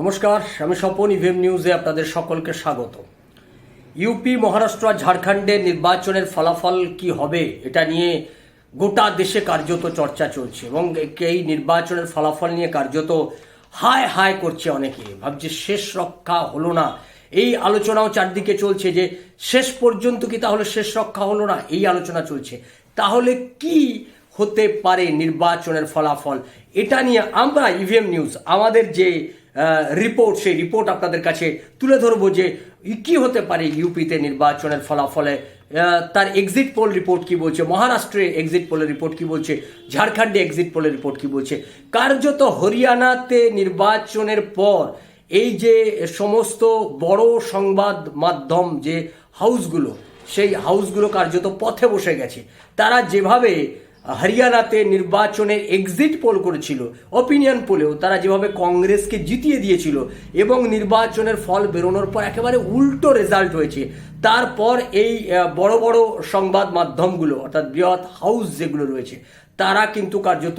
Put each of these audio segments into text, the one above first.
নমস্কার, আমি স্বপন, ইভিএম নিউজে আপনাদের সকলকে স্বাগত। ইউপি, মহারাষ্ট্র আর ঝাড়খণ্ডের নির্বাচনের ফলাফল কি হবে এটা নিয়ে গোটা দেশে কার্যত চর্চা চলছে এবং এই নির্বাচনের ফলাফল নিয়ে কার্যত হায় হায় করছে অনেকে। ভাবছে শেষ রক্ষা হলো না। এই আলোচনাও চারদিকে চলছে যে শেষ পর্যন্ত কি তাহলে শেষ রক্ষা হলো না? এই আলোচনা চলছে। তাহলে কি হতে পারে নির্বাচনের ফলাফল? এটা নিয়ে আমরা ইভিএম নিউজ, আমাদের যে রিপোর্ট সেই রিপোর্ট আপনাদের কাছে তুলে ধরবো যে কি হতে পারে ইউপিতে নির্বাচনের ফলাফলে। তার এক্সিট পোল রিপোর্ট কি বলছে? মহারাষ্ট্রে এক্সিট পোলের রিপোর্ট কি বলছে? ঝাড়খণ্ডে এক্সিট পোলের রিপোর্ট কি বলছে? কার্যত হরিয়ানাতে নির্বাচনের পর এই যে সমস্ত বড় সংবাদ মাধ্যম যে হাউসগুলো সেই হাউসগুলো কার্যত পথে বসে গেছে। তারা যেভাবে হরিয়ানাতে নির্বাচনের এক্সিট পোল করেছিল। অপিনিয়ন পোলেও তারা যেভাবে কংগ্রেসকে জিতিয়ে দিয়েছিল এবং নির্বাচনের ফল বেরোনোর পর একেবারে উল্টো রেজাল্ট হয়েছে। তারপর এই বড় বড় সংবাদ মাধ্যমগুলো অর্থাৎ বৃহৎ হাউস যেগুলো রয়েছে তারা কিন্তু কার্যত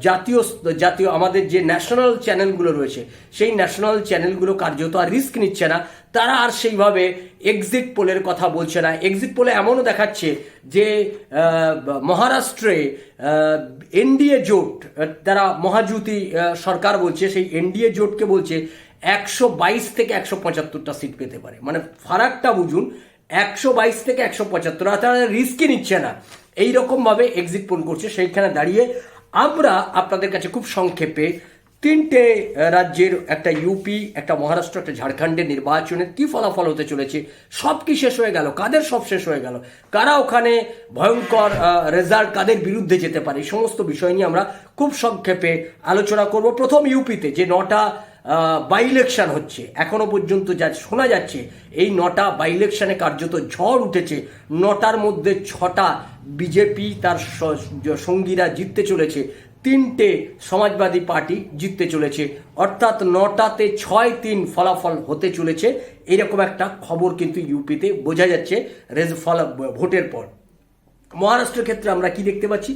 জাতীয় জাতীয় আমাদের যে ন্যাশনাল চ্যানেলগুলো রয়েছে সেই ন্যাশনাল চ্যানেলগুলো কার্যত আর রিস্ক নিচ্ছে না। তারা আর সেইভাবে এক্সিট পোলের কথা বলছে না। এক্সিট পোলে এমনও দেখাচ্ছে যে মহারাষ্ট্রে এনডিএ জোট তারা মহাজুতি আহ, সরকার বলছে সেই এনডিএ জোটকে বলছে একশো বাইশ থেকে একশো পঁচাত্তরটা সিট পেতে পারে। মানে ফারাকটা বুঝুন, একশো বাইশ থেকে একশো পঁচাত্তর তারা রিস্কই নিচ্ছে না। এই রকমভাবে এক্সিট পোল করছে, সেইখানে দাঁড়িয়ে আমরা আপনাদের কাছে খুব সংক্ষেপে তিনটে রাজ্যের একটা ইউপি একটা মহারাষ্ট্র, একটা ঝাড়খণ্ডের নির্বাচনে কি ফলাফল হতে চলেছে, সব কি শেষ হয়ে গেল, কাদের সব শেষ হয়ে গেল, কারা ওখানে ভয়ঙ্কর রেজাল্ট কাদের বিরুদ্ধে যেতে পারে সমস্ত বিষয় নিয়ে আমরা খুব সংক্ষেপে আলোচনা করব। প্রথম ইউপিতে যে নটা বাই ইলেকশন হচ্ছে। এখনও পর্যন্ত যা শোনা যাচ্ছে, এই নটা বাই ইলেকশনে কার্যত ঝড় উঠেছে। নটার মধ্যে ছটা বিজেপি তার সঙ্গীরা জিততে চলেছে। তিনটে সমাজবাদী পার্টি জিততে চলেছে। অর্থাৎ নটাতে ছয় তিন ফলাফল হতে চলেছে। এরকম একটা খবর কিন্তু ইউপিতে বোঝা যাচ্ছে রেজ, ফল ভোটের পর। মহারাষ্ট্রের ক্ষেত্রে আমরা কি দেখতে পাচ্ছি?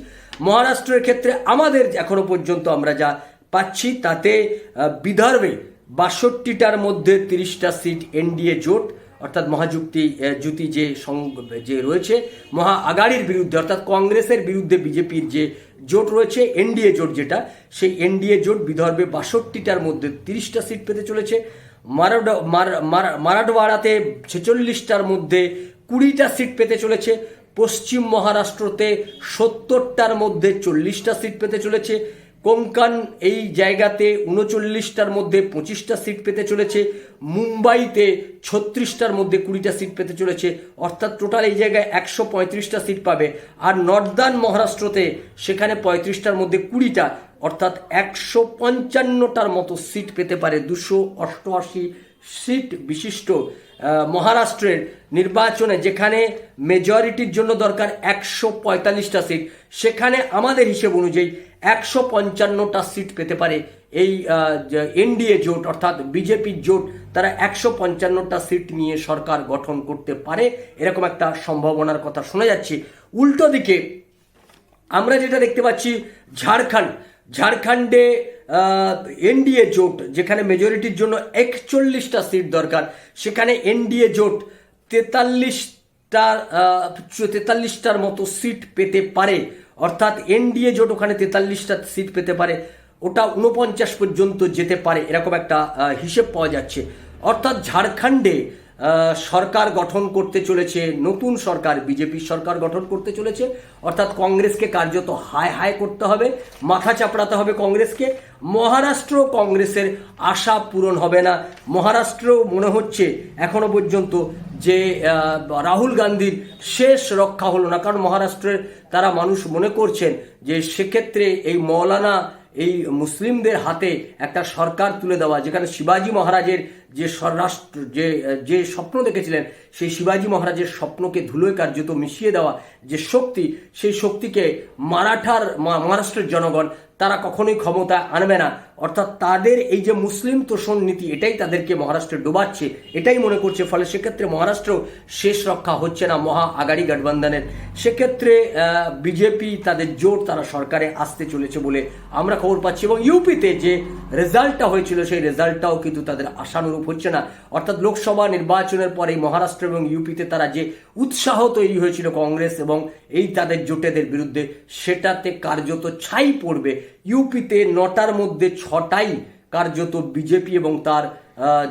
মহারাষ্ট্রের ক্ষেত্রে আমাদের এখনও পর্যন্ত আমরা যা পাচ্ছি তাতে বিদর্ভে বাষট্টিটার মধ্যে তিরিশটা সিট এনডিএ জোট, অর্থাৎ মহাযুক্তি জুতি যে যে রয়েছে, মহা আগাড়ির বিরুদ্ধে, অর্থাৎ কংগ্রেসের বিরুদ্ধে বিজেপির যে জোট রয়েছে, এনডিএ জোট যেটা, সেই এনডিএ জোট বিদর্ভে বাষট্টিটার মধ্যে তিরিশটা সিট পেতে চলেছে। মারাঠওয়াড়াতে ছেচল্লিশটার মধ্যে কুড়িটা সিট পেতে চলেছে। পশ্চিম মহারাষ্ট্রতে সত্তরটার মধ্যে চল্লিশটা সিট পেতে চলেছে। কোঙ্কান এই জায়গাতে উনচল্লিশটার মধ্যে পঁচিশটা সিট পেতে চলেছে, মুম্বাইতে ছত্রিশটার মধ্যে কুড়িটা সিট পেতে চলেছে, অর্থাৎ টোটাল এই জায়গায় একশো পঁয়ত্রিশটা সিট পাবে। আর নর্দার্ন মহারাষ্ট্রতে সেখানে পঁয়ত্রিশটার মধ্যে কুড়িটা অর্থাৎ একশো পঞ্চান্নটার মতো সিট পেতে পারে দুশো অষ্টআশি সিট বিশিষ্ট মহারাষ্ট্রের নির্বাচনে, যেখানে মেজরিটির জন্য দরকার একশো পঁয়তাল্লিশটা সিট। সেখানে আমাদের হিসেব অনুযায়ী একশো পঞ্চান্নটা সিট পেতে পারে এই এনডিএ জোট, অর্থাৎ বিজেপির জোট। তারা একশো পঞ্চান্নটা সিট নিয়ে সরকার গঠন করতে পারে, এরকম একটা সম্ভাবনার কথা শোনা যাচ্ছে। উল্টো দিকে আমরা যেটা দেখতে পাচ্ছি, ঝাড়খণ্ড। ঝাড়খণ্ডে এনডিএ জোট, যেখানে মেজরিটির জন্য একচল্লিশটা সিট দরকার, সেখানে এনডিএ জোট তেতাল্লিশটা তেতাল্লিশটার মতো সিট পেতে পারে। অর্থাৎ এনডিএ জোট ওখানে তেতাল্লিশটা সিট পেতে পারে। ওটা উনপঞ্চাশ পর্যন্ত যেতে পারে, এরকম একটা হিসেব পাওয়া যাচ্ছে। অর্থাৎ ঝাড়খণ্ডে সরকার গঠন করতে চলেছে, নতুন সরকার বিজেপির সরকার গঠন করতে চলেছে, অর্থাৎ কংগ্রেসকে কার্যত হায় হায় করতে হবে, মাথা চাপড়াতে হবে কংগ্রেসকে, মহারাষ্ট্র কংগ্রেসের আশা পূরণ হবে না। মহারাষ্ট্র মনে হচ্ছে এখনও পর্যন্ত যে রাহুল গান্ধীর শেষ রক্ষা হলো না, কারণ মহারাষ্ট্রের তারা মানুষ মনে করছেন যে সেক্ষেত্রে এই মৌলানা এই মুসলিমদের হাতে একটা সরকার তুলে দেওয়া, যেখানে শিবাজি মহারাজের যে স্বরাষ্ট্র, যে যে স্বপ্ন দেখেছিলেন, সেই শিবাজি মহারাজের স্বপ্নকে ধুলোয় কার্যত মিশিয়ে দেওয়া যে শক্তি, সেই শক্তিকে মারাঠার মহারাষ্ট্রের জনগণ, তারা কখনোই ক্ষমতা আনবে না। অর্থাৎ তাদের এই যে মুসলিম তোষণ নীতি, এটাই তাদেরকে মহারাষ্ট্রে ডোবাচ্ছে, এটাই মনে করছে, ফলে সেক্ষেত্রে মহারাষ্ট্র শেষ রক্ষা হচ্ছে না মহা আগাড়ি গঠবন্ধনের। সেক্ষেত্রে বিজেপি তাদের জোর তারা সরকারে আসতে চলেছে বলে আমরা খবর পাচ্ছি এবং ইউপিতে যে রেজাল্টটা হয়েছিল, সেই রেজাল্টটাও কিন্তু তাদের আশানুরূপ হচ্ছে না। অর্থাৎ লোকসভা নির্বাচনের পরে মহারাষ্ট্র এবং ইউপিতে তারা যে উৎসাহ তৈরি হয়েছিল কংগ্রেস এবং এই তাদের জোটেদের বিরুদ্ধে, সেটাতে কার্যত ছাই পড়বে। ইউপিতে নটার মধ্যে ছটাই কার্যত বিজেপি এবং তার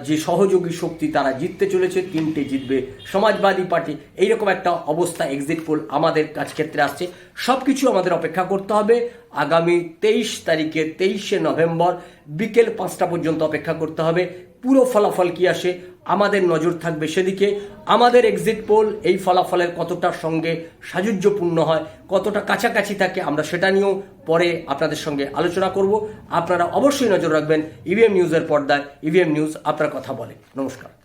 যে সহযোগী শক্তি তারা জিততে চলেছে, তিনটে জিতবে সমাজবাদী পার্টি। এইরকম একটা অবস্থা এক্সিট পোল আমাদের কাজ ক্ষেত্রে আসছে। সব কিছু আমাদের অপেক্ষা করতে হবে। আগামী তেইশ তারিখে তেইশে নভেম্বর বিকেল পাঁচটা পর্যন্ত অপেক্ষা করতে হবে। পুরো ফলাফল কি আসে? আমাদের নজর থাকবে সেদিকে। আমাদের এক্সিট পোল এই ফলাফলের কতটা সঙ্গে সাযুজ্যপূর্ণ হয়, কতটা কাছাকাছি থাকে আমরা সেটা নিয়েও পরে আপনাদের সঙ্গে আলোচনা করব। আপনারা অবশ্যই নজর রাখবেন ইভিএম নিউজের পর্দায়। ইভিএম নিউজ আপনার কথা বলে। নমস্কার।